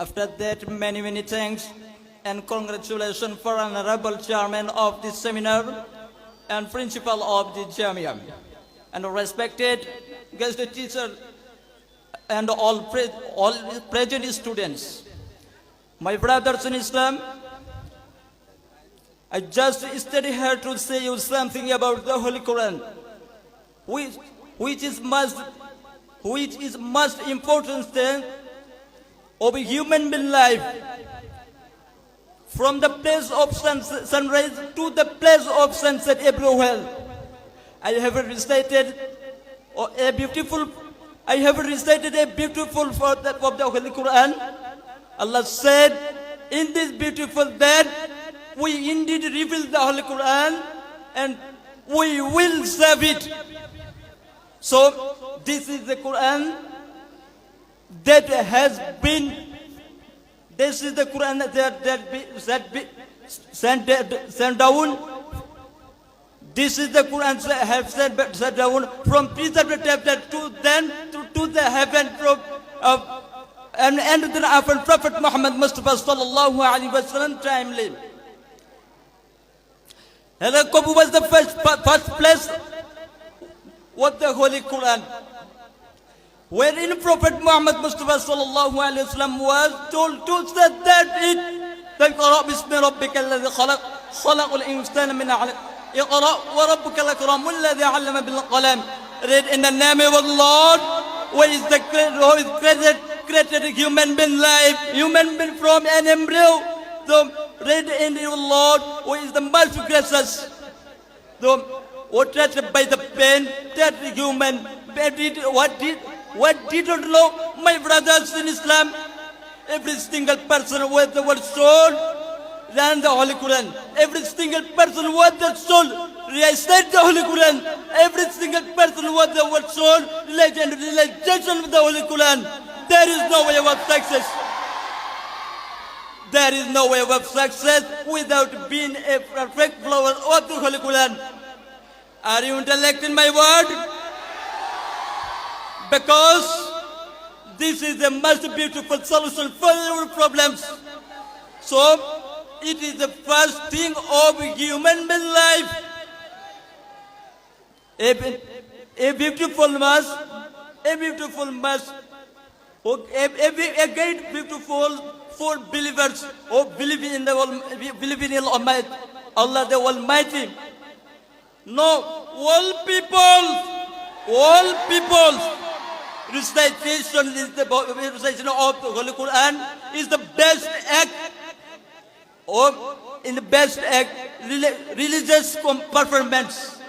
After that, many, many thanks and congratulations for Honorable Chairman of this seminar and Principal of the Jamia and respected guest teacher and all, pre- all present students. My brothers in Islam, I just study here to say you something about the Holy Quran, which, which is must, which is most important thing of human being life. From the place of sun, sunrise to the place of sunset everywhere. I have recited oh, a beautiful, I have recited a beautiful the, of the Holy Quran. Allah said, in this beautiful that we indeed reveal the Holy Quran and we will serve it. So this is the Quran that has been this is the Quran that that be, that be, sent, sent down. This is the Quran that have sent, sent down from preserved to then to, to the heaven from uh, and and then after Prophet Muhammad Mustafa sallallahu alaihi wasallam timely. Hello, Kobu was the first first place. What the Holy Quran wherein Prophet Muhammad Mustafa sallallahu alaihi wasallam was told to say that it اقرأ باسم ربك الذي خلق خلق الإنسان من علق اقرأ وربك الأكرم الذي علم بالقلم read in the name of Lord who is the who is created created human being life human being from an embryo so read in the Lord who is the most gracious so touched by the pain that human what did what did not know, my brothers in Islam, every single person with the word soul, learn the Holy Quran. Every single person with the soul, recite the Holy Quran. Every single person with the word soul, legend, realization with the Holy Quran. There is no way of success. There is no way of success without being a perfect follower of the Holy Quran. Are you intellecting my word? because this is the most beautiful solution for your problems. So, it is the first thing of human life. A, a beautiful mass, a beautiful mass, a, a, a great beautiful for believers who believe in the believe in Almighty, Allah the Almighty. No, all people, all people recitation is the recitation of the Holy Quran is the best act of in the best act religious performance.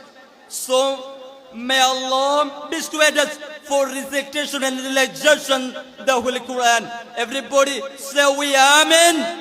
So may Allah persuade us for recitation and realization the Holy Quran. Everybody say we Amen.